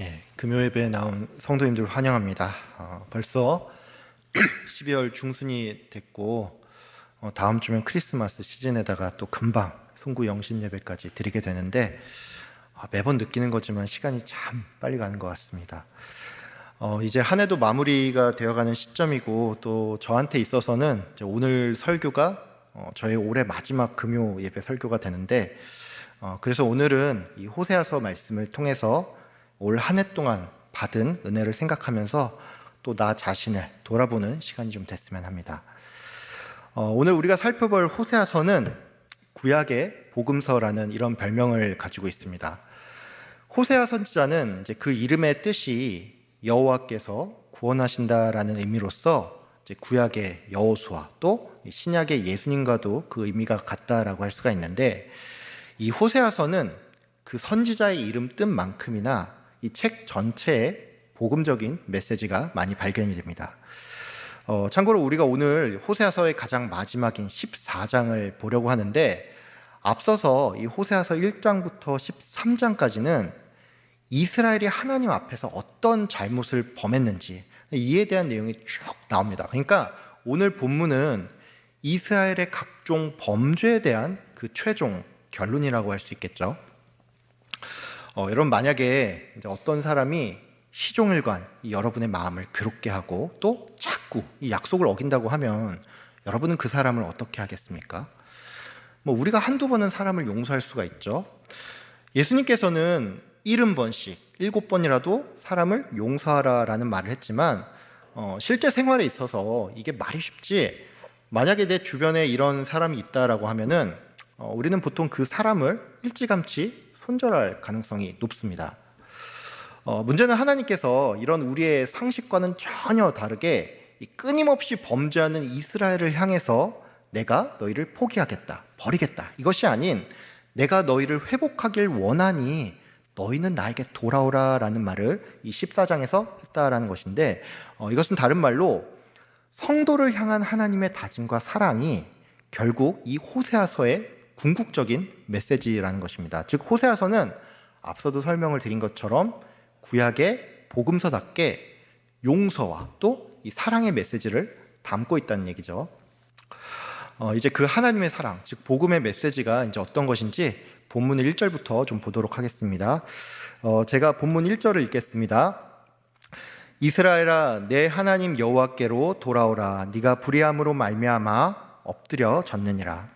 예, 금요 예배에 나온 성도님들 환영합니다. 어, 벌써 12월 중순이 됐고 어, 다음 주면 크리스마스 시즌에다가 또 금방 송구 영신 예배까지 드리게 되는데 아, 매번 느끼는 거지만 시간이 참 빨리 가는 것 같습니다. 어, 이제 한 해도 마무리가 되어가는 시점이고 또 저한테 있어서는 오늘 설교가 어, 저의 올해 마지막 금요 예배 설교가 되는데 어, 그래서 오늘은 이 호세아서 말씀을 통해서 올 한 해 동안 받은 은혜를 생각하면서 또 나 자신을 돌아보는 시간이 좀 됐으면 합니다. 어, 오늘 우리가 살펴볼 호세아서는 구약의 복음서라는 이런 별명을 가지고 있습니다. 호세아 선지자는 그 이름의 뜻이 여호와께서 구원하신다라는 의미로서 구약의 여호수아 또 신약의 예수님과도 그 의미가 같다라고 할 수가 있는데 이 호세아서는 그 선지자의 이름 뜻만큼이나 이 책 전체에 복음적인 메시지가 많이 발견이 됩니다. 어, 참고로 우리가 오늘 호세아서의 가장 마지막인 14장을 보려고 하는데 앞서서 이 호세아서 1장부터 13장까지는 이스라엘이 하나님 앞에서 어떤 잘못을 범했는지 이에 대한 내용이 쭉 나옵니다. 그러니까 오늘 본문은 이스라엘의 각종 범죄에 대한 그 최종 결론이라고 할 수 있겠죠. 어, 여러분 만약에 어떤 사람이 시종일관 여러분의 마음을 괴롭게 하고 또 자꾸 이 약속을 어긴다고 하면 여러분은 그 사람을 어떻게 하겠습니까? 뭐 우리가 한두 번은 사람을 용서할 수가 있죠. 예수님께서는 일흔 번씩 일곱 번이라도 사람을 용서하라라는 말을 했지만 어, 실제 생활에 있어서 이게 말이 쉽지 만약에 내 주변에 이런 사람이 있다라고 하면은 어, 우리는 보통 그 사람을 일찌감치 손절할 가능성이 높습니다. 어, 문제는 하나님께서 이런 우리의 상식과는 전혀 다르게 끊임없이 범죄하는 이스라엘을 향해서 내가 너희를 포기하겠다, 버리겠다. 이것이 아닌 내가 너희를 회복하길 원하니 너희는 나에게 돌아오라 라는 말을 이 14장에서 했다라는 것인데 어, 이것은 다른 말로 성도를 향한 하나님의 다짐과 사랑이 결국 이 호세아서의 궁극적인 메시지라는 것입니다. 즉 호세아서는 앞서도 설명을 드린 것처럼 구약의 복음서답게 용서와 또 이 사랑의 메시지를 담고 있다는 얘기죠. 어, 이제 그 하나님의 사랑, 즉 복음의 메시지가 이제 어떤 것인지 본문 1절부터 좀 보도록 하겠습니다. 어, 제가 본문 1절을 읽겠습니다. 이스라엘아 내 하나님 여호와께로 돌아오라 네가 불의함으로 말미암아 엎드려 졌느니라.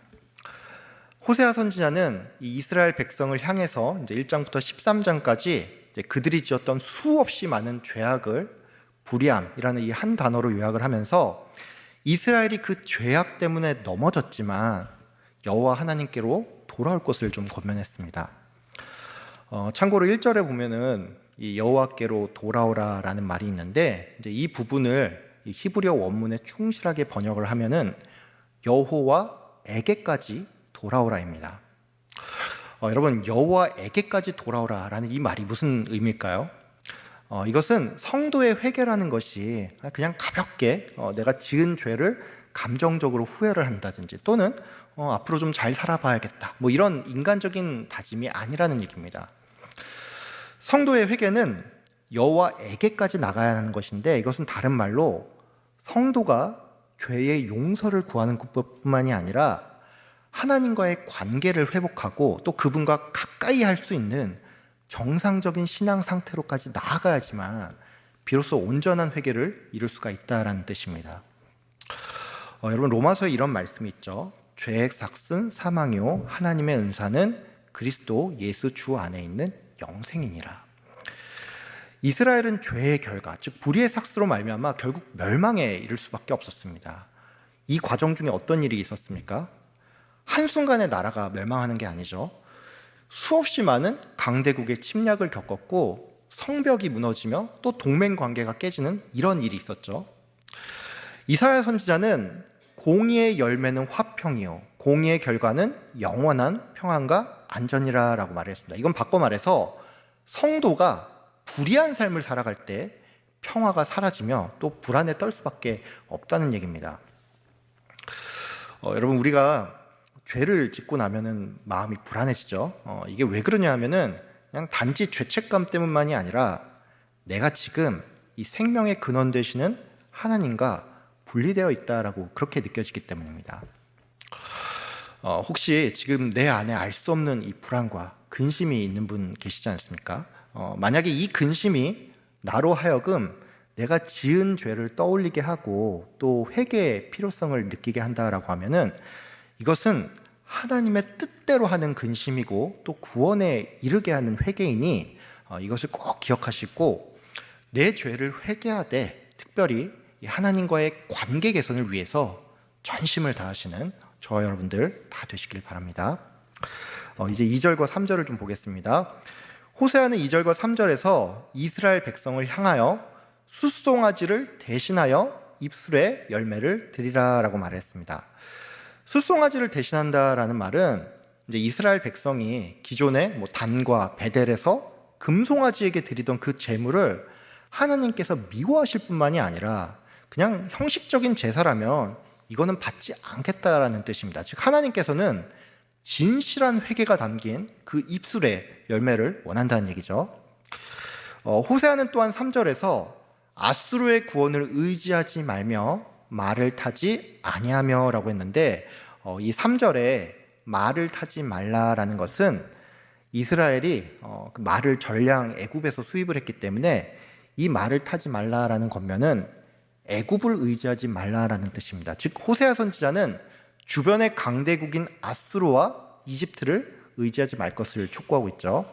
호세아 선지자는 이 이스라엘 백성을 향해서 이제 1장부터 13장까지 이제 그들이 지었던 수없이 많은 죄악을 불의함이라는 이 한 단어로 요약을 하면서 이스라엘이 그 죄악 때문에 넘어졌지만 여호와 하나님께로 돌아올 것을 좀 권면했습니다. 어, 참고로 1절에 보면은 이 여호와께로 돌아오라라는 말이 있는데 이제 이 부분을 이 히브리어 원문에 충실하게 번역을 하면은 여호와에게까지 돌아오라입니다. 어, 여러분 여호와에게까지 돌아오라라는 이 말이 무슨 의미일까요? 어, 이것은 성도의 회개라는 것이 그냥 가볍게 어, 내가 지은 죄를 감정적으로 후회를 한다든지 또는 어, 앞으로 좀 잘 살아봐야겠다 뭐 이런 인간적인 다짐이 아니라는 얘기입니다. 성도의 회개는 여호와에게까지 나가야 하는 것인데 이것은 다른 말로 성도가 죄의 용서를 구하는 것뿐만이 아니라 하나님과의 관계를 회복하고 또 그분과 가까이 할 수 있는 정상적인 신앙 상태로까지 나아가야지만 비로소 온전한 회개를 이룰 수가 있다라는 뜻입니다. 어, 여러분 로마서에 이런 말씀이 있죠. 죄의 삭슨 사망이요 하나님의 은사는 그리스도 예수 주 안에 있는 영생이니라. 이스라엘은 죄의 결과, 즉 불의의 삭스로 말미암아 결국 멸망에 이를 수밖에 없었습니다. 이 과정 중에 어떤 일이 있었습니까? 한순간에 나라가 멸망하는 게 아니죠. 수없이 많은 강대국의 침략을 겪었고 성벽이 무너지며 또 동맹 관계가 깨지는 이런 일이 있었죠. 이사야 선지자는 공의의 열매는 화평이요 공의의 결과는 영원한 평안과 안전이라라고 말했습니다. 이건 바꿔 말해서 성도가 불의한 삶을 살아갈 때 평화가 사라지며 또 불안에 떨 수밖에 없다는 얘기입니다. 어, 여러분 우리가 죄를 짓고 나면은 마음이 불안해지죠. 어, 이게 왜 그러냐 하면은 그냥 단지 죄책감 때문만이 아니라 내가 지금 이 생명의 근원 되시는 하나님과 분리되어 있다라고 그렇게 느껴지기 때문입니다. 어, 혹시 지금 내 안에 알 수 없는 이 불안과 근심이 있는 분 계시지 않습니까? 어, 만약에 이 근심이 나로 하여금 내가 지은 죄를 떠올리게 하고 또 회개의 필요성을 느끼게 한다라고 하면은 이것은 하나님의 뜻대로 하는 근심이고 또 구원에 이르게 하는 회개이니 어, 이것을 꼭 기억하시고 내 죄를 회개하되 특별히 이 하나님과의 관계 개선을 위해서 전심을 다하시는 저와 여러분들 다 되시길 바랍니다. 어, 이제 2절과 3절을 좀 보겠습니다. 호세아는 2절과 3절에서 이스라엘 백성을 향하여 숫송아지를 대신하여 입술에 열매를 드리라라고 말했습니다. 숫송아지를 대신한다라는 말은 이제 이스라엘 백성이 기존에 뭐 단과 베델에서 금송아지에게 드리던 그 제물을 하나님께서 미워하실 뿐만이 아니라 그냥 형식적인 제사라면 이거는 받지 않겠다라는 뜻입니다. 즉 하나님께서는 진실한 회개가 담긴 그 입술의 열매를 원한다는 얘기죠. 어, 호세아는 또한 3절에서 아수르의 구원을 의지하지 말며 말을 타지 아니하며라고 했는데 어, 이 3절에 말을 타지 말라라는 것은 이스라엘이 어, 그 말을 전량 애굽에서 수입을 했기 때문에 이 말을 타지 말라라는 겉면은 애굽을 의지하지 말라라는 뜻입니다. 즉 호세아 선지자는 주변의 강대국인 아수르와 이집트를 의지하지 말 것을 촉구하고 있죠.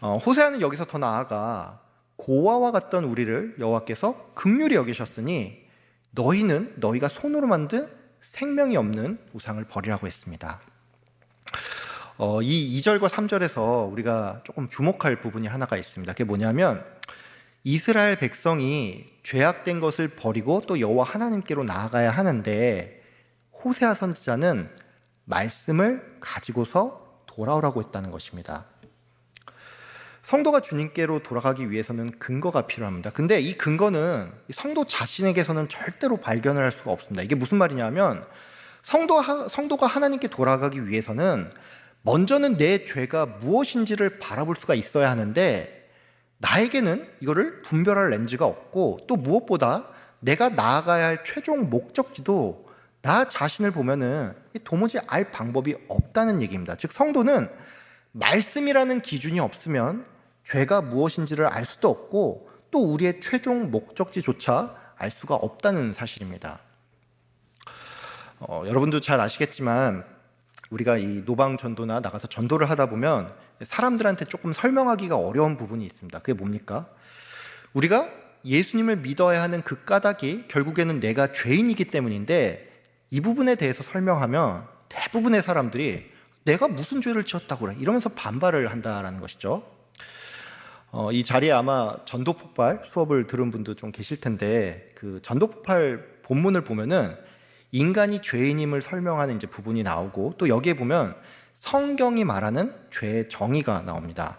어, 호세아는 여기서 더 나아가 고아와 같던 우리를 여호와께서 극률히 여기셨으니 너희는 너희가 손으로 만든 생명이 없는 우상을 버리라고 했습니다. 어, 이 2절과 3절에서 우리가 조금 주목할 부분이 하나가 있습니다. 그게 뭐냐면 이스라엘 백성이 죄악된 것을 버리고 또 여호와 하나님께로 나아가야 하는데 호세아 선지자는 말씀을 가지고서 돌아오라고 했다는 것입니다. 성도가 주님께로 돌아가기 위해서는 근거가 필요합니다. 근데 이 근거는 성도 자신에게서는 절대로 발견을 할 수가 없습니다. 이게 무슨 말이냐면 성도 성도가 하나님께 돌아가기 위해서는 먼저는 내 죄가 무엇인지를 바라볼 수가 있어야 하는데 나에게는 이거를 분별할 렌즈가 없고 또 무엇보다 내가 나아가야 할 최종 목적지도 나 자신을 보면은 도무지 알 방법이 없다는 얘기입니다. 즉 성도는 말씀이라는 기준이 없으면 죄가 무엇인지를 알 수도 없고 또 우리의 최종 목적지조차 알 수가 없다는 사실입니다. 어, 여러분도 잘 아시겠지만 우리가 이 노방 전도나 나가서 전도를 하다 보면 사람들한테 조금 설명하기가 어려운 부분이 있습니다. 그게 뭡니까? 우리가 예수님을 믿어야 하는 그 까닭이 결국에는 내가 죄인이기 때문인데 이 부분에 대해서 설명하면 대부분의 사람들이 내가 무슨 죄를 지었다고 그래 이러면서 반발을 한다라는 것이죠. 어, 이 자리에 아마 전도 폭발 수업을 들은 분도 좀 계실 텐데 그 전도 폭발 본문을 보면은 인간이 죄인임을 설명하는 이제 부분이 나오고 또 여기에 보면 성경이 말하는 죄의 정의가 나옵니다.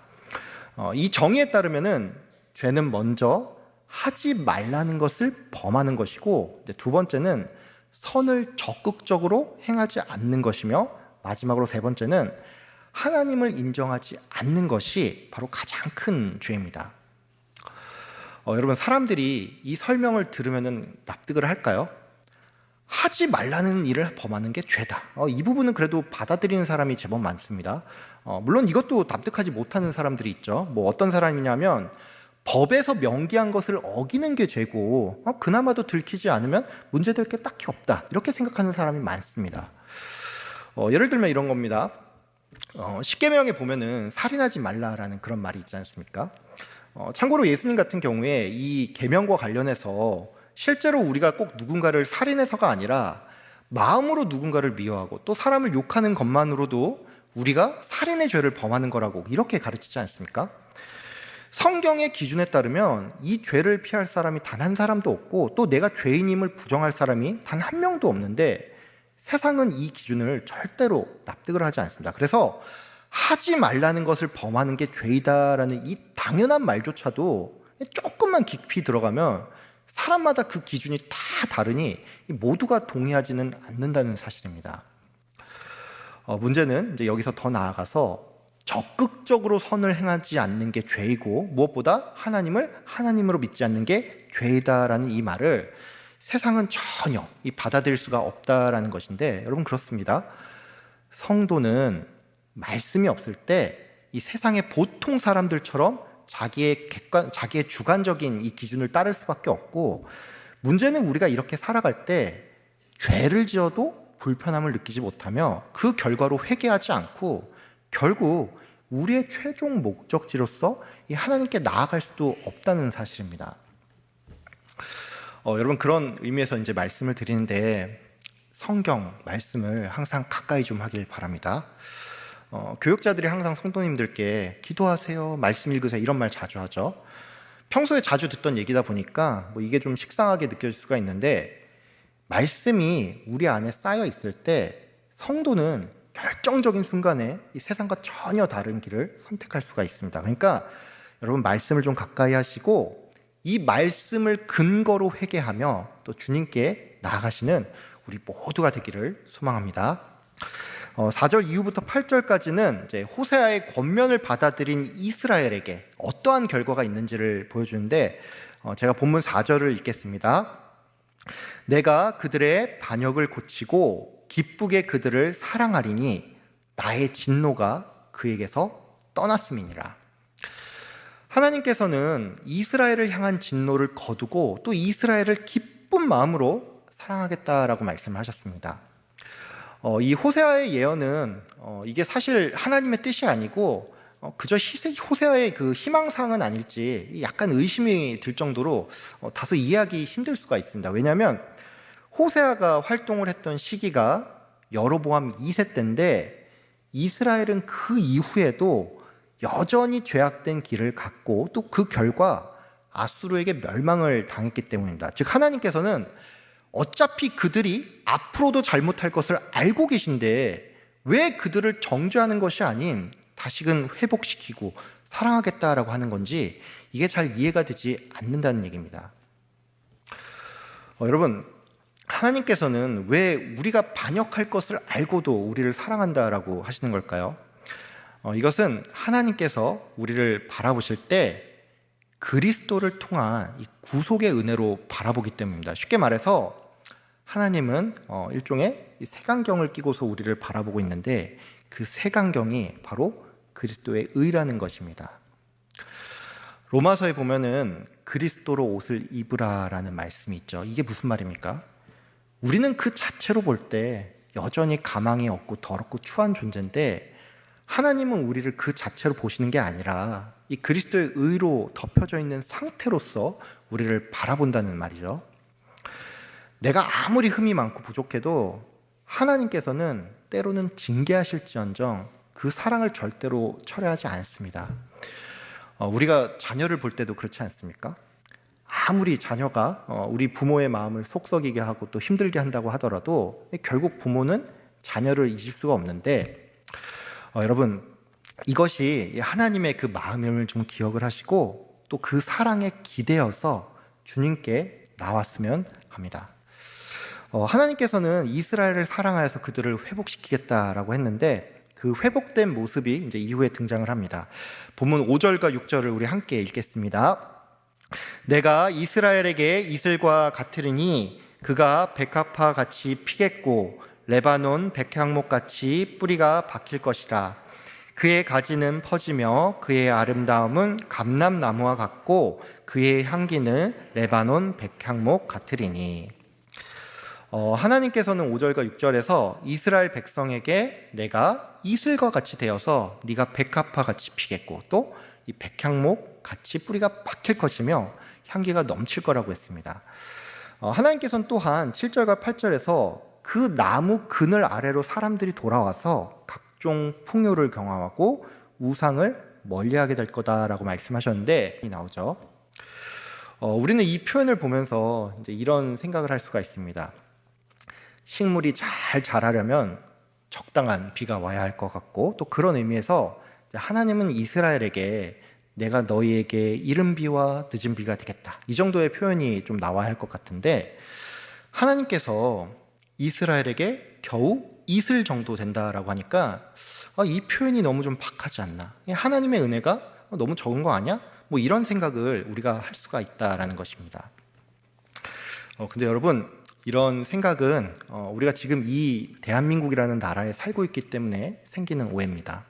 어, 이 정의에 따르면은 죄는 먼저 하지 말라는 것을 범하는 것이고 두 번째는 선을 적극적으로 행하지 않는 것이며 마지막으로 세 번째는 하나님을 인정하지 않는 것이 바로 가장 큰 죄입니다. 어, 여러분 사람들이 이 설명을 들으면 납득을 할까요? 하지 말라는 일을 범하는 게 죄다. 어, 이 부분은 그래도 받아들이는 사람이 제법 많습니다. 어, 물론 이것도 납득하지 못하는 사람들이 있죠. 뭐 어떤 사람이냐면 법에서 명기한 것을 어기는 게 죄고 어, 그나마도 들키지 않으면 문제될 게 딱히 없다. 이렇게 생각하는 사람이 많습니다. 어, 예를 들면 이런 겁니다. 어, 십계명에 보면은 살인하지 말라라는 그런 말이 있지 않습니까? 어, 참고로 예수님 같은 경우에 이 계명과 관련해서 실제로 우리가 꼭 누군가를 살인해서가 아니라 마음으로 누군가를 미워하고 또 사람을 욕하는 것만으로도 우리가 살인의 죄를 범하는 거라고 이렇게 가르치지 않습니까? 성경의 기준에 따르면 이 죄를 피할 사람이 단 한 사람도 없고 또 내가 죄인임을 부정할 사람이 단 한 명도 없는데 세상은 이 기준을 절대로 납득을 하지 않습니다. 그래서 하지 말라는 것을 범하는 게 죄이다라는 이 당연한 말조차도 조금만 깊이 들어가면 사람마다 그 기준이 다 다르니 모두가 동의하지는 않는다는 사실입니다. 어, 문제는 이제 여기서 더 나아가서 적극적으로 선을 행하지 않는 게 죄이고 무엇보다 하나님을 하나님으로 믿지 않는 게 죄이다라는 이 말을 세상은 전혀 이 받아들일 수가 없다라는 것인데 여러분 그렇습니다. 성도는 말씀이 없을 때 이 세상의 보통 사람들처럼 자기의 객관, 자기의 주관적인 이 기준을 따를 수밖에 없고 문제는 우리가 이렇게 살아갈 때 죄를 지어도 불편함을 느끼지 못하며 그 결과로 회개하지 않고 결국 우리의 최종 목적지로서 이 하나님께 나아갈 수도 없다는 사실입니다. 어, 여러분 그런 의미에서 이제 말씀을 드리는데 성경 말씀을 항상 가까이 좀 하길 바랍니다. 어, 교육자들이 항상 성도님들께 기도하세요, 말씀 읽으세요 이런 말 자주 하죠. 평소에 자주 듣던 얘기다 보니까 뭐 이게 좀 식상하게 느껴질 수가 있는데 말씀이 우리 안에 쌓여 있을 때 성도는 결정적인 순간에 이 세상과 전혀 다른 길을 선택할 수가 있습니다. 그러니까 여러분 말씀을 좀 가까이 하시고 이 말씀을 근거로 회개하며 또 주님께 나아가시는 우리 모두가 되기를 소망합니다. 어, 4절 이후부터 8절까지는 이제 호세아의 권면을 받아들인 이스라엘에게 어떠한 결과가 있는지를 보여주는데 어, 제가 본문 4절을 읽겠습니다. 내가 그들의 반역을 고치고 기쁘게 그들을 사랑하리니 나의 진노가 그에게서 떠났음이니라. 하나님께서는 이스라엘을 향한 진노를 거두고 또 이스라엘을 기쁜 마음으로 사랑하겠다라고 말씀하셨습니다. 어, 이 호세아의 예언은 어, 이게 사실 하나님의 뜻이 아니고 어, 그저 희세, 호세아의 그 희망상은 아닐지 약간 의심이 들 정도로 어, 다소 이해하기 힘들 수가 있습니다. 왜냐하면 호세아가 활동을 했던 시기가 여로보암 2세 때인데 이스라엘은 그 이후에도 여전히 죄악된 길을 갔고 또 그 결과 아수르에게 멸망을 당했기 때문입니다. 즉 하나님께서는 어차피 그들이 앞으로도 잘못할 것을 알고 계신데 왜 그들을 정죄하는 것이 아닌 다시금 회복시키고 사랑하겠다라고 하는 건지 이게 잘 이해가 되지 않는다는 얘기입니다. 어, 여러분, 하나님께서는 왜 우리가 반역할 것을 알고도 우리를 사랑한다라고 하시는 걸까요? 어, 이것은 하나님께서 우리를 바라보실 때 그리스도를 통한 구속의 은혜로 바라보기 때문입니다. 쉽게 말해서 하나님은 어, 일종의 색안경을 끼고서 우리를 바라보고 있는데 그 색안경이 바로 그리스도의 의라는 것입니다. 로마서에 보면은 그리스도로 옷을 입으라라는 말씀이 있죠. 이게 무슨 말입니까? 우리는 그 자체로 볼 때 여전히 가망이 없고 더럽고 추한 존재인데 하나님은 우리를 그 자체로 보시는 게 아니라 이 그리스도의 의로 덮여져 있는 상태로서 우리를 바라본다는 말이죠. 내가 아무리 흠이 많고 부족해도 하나님께서는 때로는 징계하실지언정 그 사랑을 절대로 철회하지 않습니다. 어, 우리가 자녀를 볼 때도 그렇지 않습니까? 아무리 자녀가 어, 우리 부모의 마음을 속썩이게 하고 또 힘들게 한다고 하더라도 결국 부모는 자녀를 잊을 수가 없는데 어, 여러분 이것이 하나님의 그 마음을 좀 기억을 하시고 또 그 사랑에 기대어서 주님께 나왔으면 합니다. 어, 하나님께서는 이스라엘을 사랑하여서 그들을 회복시키겠다라고 했는데 그 회복된 모습이 이제 이후에 등장을 합니다. 본문 5절과 6절을 우리 함께 읽겠습니다. 내가 이스라엘에게 이슬과 같으리니 그가 백합화 같이 피겠고 레바논 백향목 같이 뿌리가 박힐 것이라. 그의 가지는 퍼지며 그의 아름다움은 감람나무와 같고 그의 향기는 레바논 백향목 같으리니. 어, 하나님께서는 5절과 6절에서 이스라엘 백성에게 내가 이슬과 같이 되어서 네가 백합화 같이 피겠고 또 이 백향목 같이 뿌리가 박힐 것이며 향기가 넘칠 거라고 했습니다. 어, 하나님께서는 또한 7절과 8절에서 그 나무 그늘 아래로 사람들이 돌아와서 각종 풍요를 경험하고 우상을 멀리하게 될 거다라고 말씀하셨는데 이 나오죠. 어, 우리는 이 표현을 보면서 이제 이런 생각을 할 수가 있습니다. 식물이 잘 자라려면 적당한 비가 와야 할 것 같고 또 그런 의미에서 하나님은 이스라엘에게 내가 너희에게 이른 비와 늦은 비가 되겠다. 이 정도의 표현이 좀 나와야 할 것 같은데 하나님께서 이스라엘에게 겨우 이슬 정도 된다라고 하니까 아, 이 표현이 너무 좀 박하지 않나? 이 하나님의 은혜가 너무 적은 거 아니야? 뭐 이런 생각을 우리가 할 수가 있다라는 것입니다. 어, 근데 여러분 이런 생각은 어, 우리가 지금 이 대한민국이라는 나라에 살고 있기 때문에 생기는 오해입니다.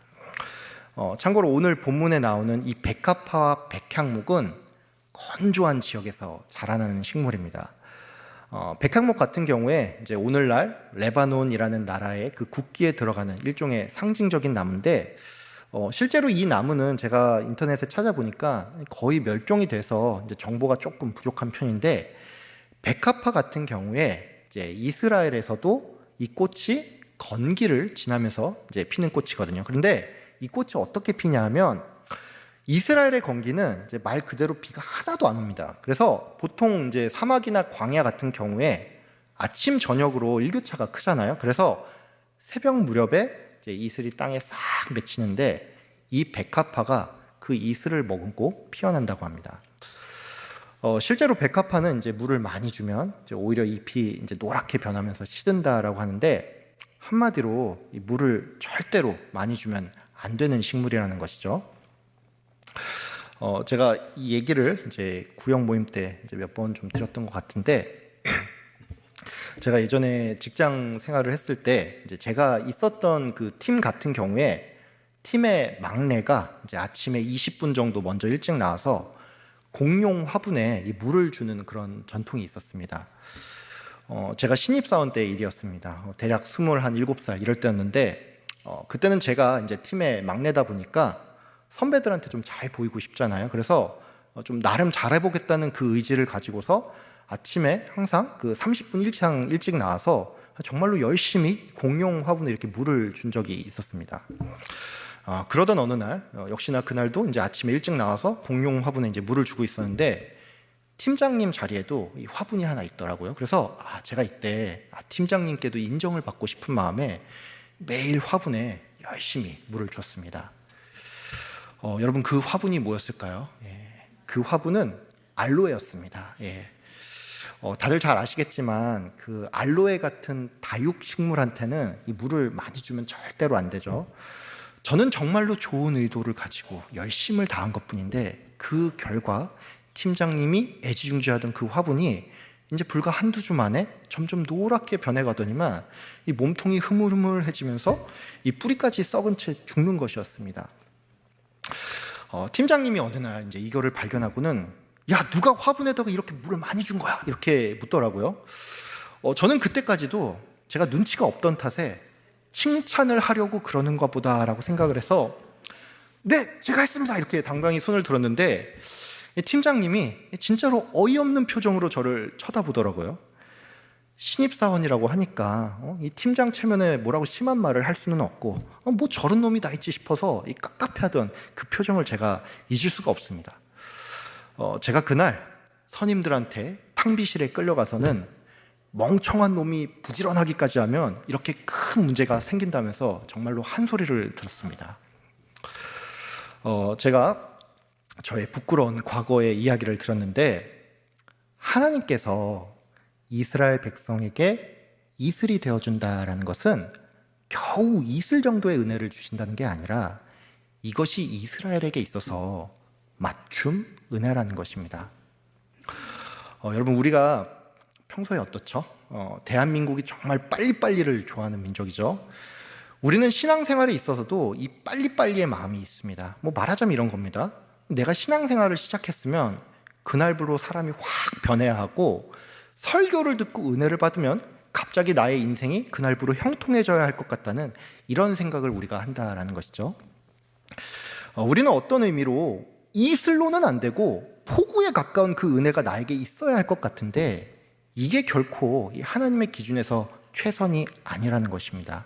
어, 참고로 오늘 본문에 나오는 이 백합화와 백향목은 건조한 지역에서 자라나는 식물입니다. 어, 백향목 같은 경우에 이제 오늘날 레바논이라는 나라의 그 국기에 들어가는 일종의 상징적인 나무인데 어, 실제로 이 나무는 제가 인터넷에 찾아보니까 거의 멸종이 돼서 이제 정보가 조금 부족한 편인데 백합화 같은 경우에 이제 이스라엘에서도 이 꽃이 건기를 지나면서 이제 피는 꽃이거든요. 그런데 이 꽃이 어떻게 피냐 하면 이스라엘의 건기는 이제 말 그대로 비가 하나도 안 옵니다. 그래서 보통 이제 사막이나 광야 같은 경우에 아침 저녁으로 일교차가 크잖아요. 그래서 새벽 무렵에 이제 이슬이 땅에 싹 맺히는데 이 백합화가 그 이슬을 머금고 피어난다고 합니다. 어, 실제로 백합화는 이제 물을 많이 주면 이제 오히려 잎이 이제 노랗게 변하면서 시든다라고 하는데 한마디로 이 물을 절대로 많이 주면 안 되는 식물이라는 것이죠. 어, 제가 이 얘기를 이제 구역 모임 때 몇 번 좀 드렸던 것 같은데 제가 예전에 직장 생활을 했을 때 이제 제가 있었던 그 팀 같은 경우에 팀의 막내가 이제 아침에 20분 정도 먼저 일찍 나와서 공용 화분에 물을 주는 그런 전통이 있었습니다. 어, 제가 신입사원 때 일이었습니다. 어, 대략 27살 이럴 때였는데, 어, 그때는 제가 이제 팀의 막내다 보니까 선배들한테 좀 잘 보이고 싶잖아요. 그래서 어, 좀 나름 잘해보겠다는 그 의지를 가지고서 아침에 항상 그 30분 이상 일찍 나와서 정말로 열심히 공용 화분에 이렇게 물을 준 적이 있었습니다. 어, 그러던 어느 날 어, 역시나 그날도 이제 아침에 일찍 나와서 공용 화분에 이제 물을 주고 있었는데 팀장님 자리에도 이 화분이 하나 있더라고요. 그래서 아, 제가 이때 아, 팀장님께도 인정을 받고 싶은 마음에 매일 화분에 열심히 물을 줬습니다. 어, 여러분 그 화분이 뭐였을까요? 예, 그 화분은 알로에였습니다. 예. 어, 다들 잘 아시겠지만 그 알로에 같은 다육 식물한테는 이 물을 많이 주면 절대로 안 되죠. 저는 정말로 좋은 의도를 가지고 열심을 다한 것뿐인데 그 결과 팀장님이 애지중지하던 그 화분이 이제 불과 한두 주 만에 점점 노랗게 변해가더니만 이 몸통이 흐물흐물해지면서 이 뿌리까지 썩은 채 죽는 것이었습니다. 어, 팀장님이 어느 날 이제 이거를 발견하고는 야 누가 화분에다가 이렇게 물을 많이 준 거야 이렇게 묻더라고요. 어, 저는 그때까지도 제가 눈치가 없던 탓에 칭찬을 하려고 그러는가 보다라고 생각을 해서 네 제가 했습니다 이렇게 당당히 손을 들었는데 팀장님이 진짜로 어이없는 표정으로 저를 쳐다보더라고요. 신입사원이라고 하니까 어? 이 팀장 체면에 뭐라고 심한 말을 할 수는 없고 어, 뭐 저런 놈이 다 있지 싶어서 이 깝깝해하던 그 표정을 제가 잊을 수가 없습니다. 어, 제가 그날 선임들한테 탕비실에 끌려가서는 멍청한 놈이 부지런하기까지 하면 이렇게 큰 문제가 생긴다면서 정말로 한 소리를 들었습니다. 어, 제가 저의 부끄러운 과거의 이야기를 들었는데 하나님께서 이스라엘 백성에게 이슬이 되어준다라는 것은 겨우 이슬 정도의 은혜를 주신다는 게 아니라 이것이 이스라엘에게 있어서 맞춤 은혜라는 것입니다. 어, 여러분 우리가 평소에 어떻죠? 어, 대한민국이 정말 빨리빨리를 좋아하는 민족이죠. 우리는 신앙생활에 있어서도 이 빨리빨리의 마음이 있습니다. 뭐 말하자면 이런 겁니다. 내가 신앙생활을 시작했으면 그날부로 사람이 확 변해야 하고 설교를 듣고 은혜를 받으면 갑자기 나의 인생이 그날부로 형통해져야 할 것 같다는 이런 생각을 우리가 한다라는 것이죠. 어, 우리는 어떤 의미로 이슬로는 안 되고 폭우에 가까운 그 은혜가 나에게 있어야 할 것 같은데 이게 결코 하나님의 기준에서 최선이 아니라는 것입니다.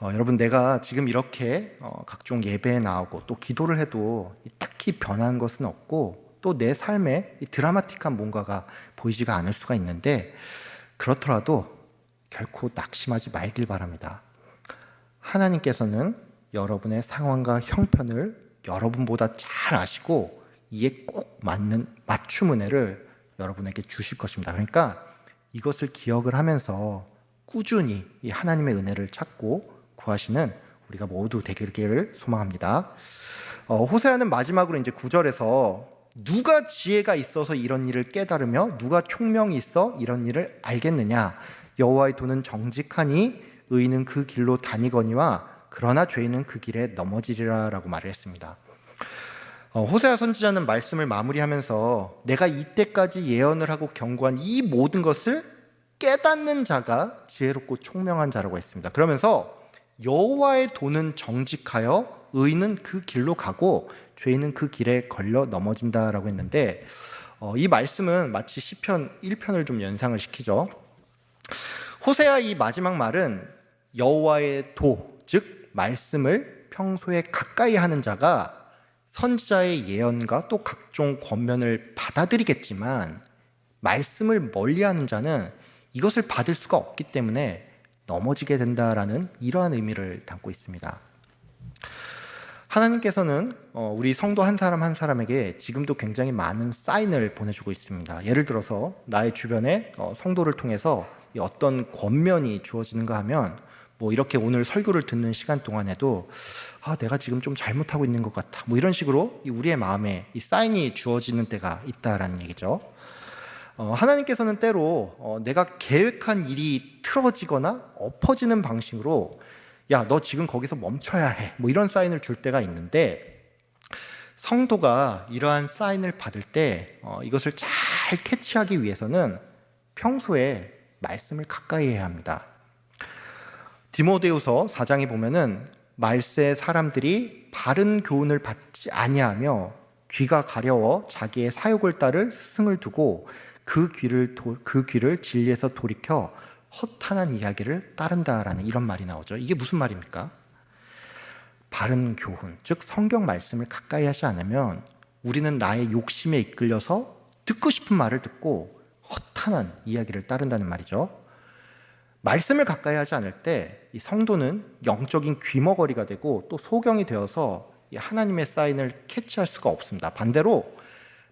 어, 여러분 내가 지금 이렇게 어, 각종 예배에 나오고 또 기도를 해도 딱히 변한 것은 없고 또 내 삶에 드라마틱한 뭔가가 보이지가 않을 수가 있는데 그렇더라도 결코 낙심하지 말길 바랍니다. 하나님께서는 여러분의 상황과 형편을 여러분보다 잘 아시고 이에 꼭 맞는 맞춤 은혜를 여러분에게 주실 것입니다. 그러니까 이것을 기억을 하면서 꾸준히 이 하나님의 은혜를 찾고 구하시는 우리가 모두 되기를 소망합니다. 어, 호세아는 마지막으로 이제 구절에서 누가 지혜가 있어서 이런 일을 깨달으며 누가 총명이 있어 이런 일을 알겠느냐 여호와의 도는 정직하니 의인은 그 길로 다니거니와 그러나 죄인은 그 길에 넘어지리라라고 말을 했습니다. 어, 호세아 선지자는 말씀을 마무리하면서 내가 이때까지 예언을 하고 경고한 이 모든 것을 깨닫는 자가 지혜롭고 총명한 자라고 했습니다. 그러면서 여호와의 도는 정직하여 의인은 그 길로 가고 죄인은 그 길에 걸려 넘어진다라고 했는데 어, 이 말씀은 마치 시편 1편을 좀 연상을 시키죠. 호세아 이 마지막 말은 여호와의 도, 즉 말씀을 평소에 가까이 하는 자가 선지자의 예언과 또 각종 권면을 받아들이겠지만 말씀을 멀리하는 자는 이것을 받을 수가 없기 때문에 넘어지게 된다라는 이러한 의미를 담고 있습니다. 하나님께서는 어, 우리 성도 한 사람 한 사람에게 지금도 굉장히 많은 사인을 보내주고 있습니다. 예를 들어서 나의 주변에 어, 성도를 통해서 어떤 권면이 주어지는가 하면 뭐 이렇게 오늘 설교를 듣는 시간 동안에도 아 내가 지금 좀 잘못하고 있는 것 같아 뭐 이런 식으로 우리의 마음에 이 사인이 주어지는 때가 있다라는 얘기죠. 어, 하나님께서는 때로 어, 내가 계획한 일이 틀어지거나 엎어지는 방식으로 야, 너 지금 거기서 멈춰야 해. 뭐 이런 사인을 줄 때가 있는데 성도가 이러한 사인을 받을 때 어, 이것을 잘 캐치하기 위해서는 평소에 말씀을 가까이 해야 합니다. 디모데후서 4장에 보면은 말세 사람들이 바른 교훈을 받지 아니하며 귀가 가려워 자기의 사욕을 따를 스승을 두고 그 귀를 도, 그 귀를 진리에서 돌이켜 허탄한 이야기를 따른다라는 이런 말이 나오죠. 이게 무슨 말입니까? 바른 교훈, 즉 성경 말씀을 가까이 하지 않으면 우리는 나의 욕심에 이끌려서 듣고 싶은 말을 듣고 허탄한 이야기를 따른다는 말이죠. 말씀을 가까이 하지 않을 때 이 성도는 영적인 귀머거리가 되고 또 소경이 되어서 하나님의 사인을 캐치할 수가 없습니다. 반대로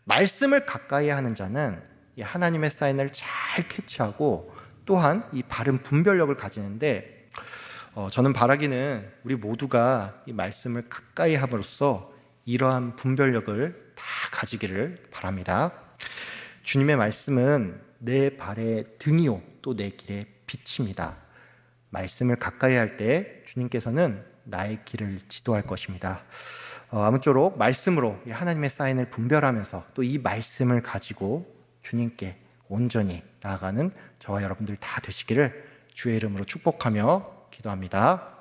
말씀을 가까이 하는 자는 하나님의 사인을 잘 캐치하고 또한 이 바른 분별력을 가지는데 어, 저는 바라기는 우리 모두가 이 말씀을 가까이 함으로써 이러한 분별력을 다 가지기를 바랍니다. 주님의 말씀은 내 발의 등이요 또 내 길의 빛입니다. 말씀을 가까이 할 때 주님께서는 나의 길을 지도할 것입니다. 어, 아무쪼록 말씀으로 하나님의 사인을 분별하면서 또 이 말씀을 가지고 주님께 온전히 나아가는 저와 여러분들 다 되시기를 주의 이름으로 축복하며 기도합니다.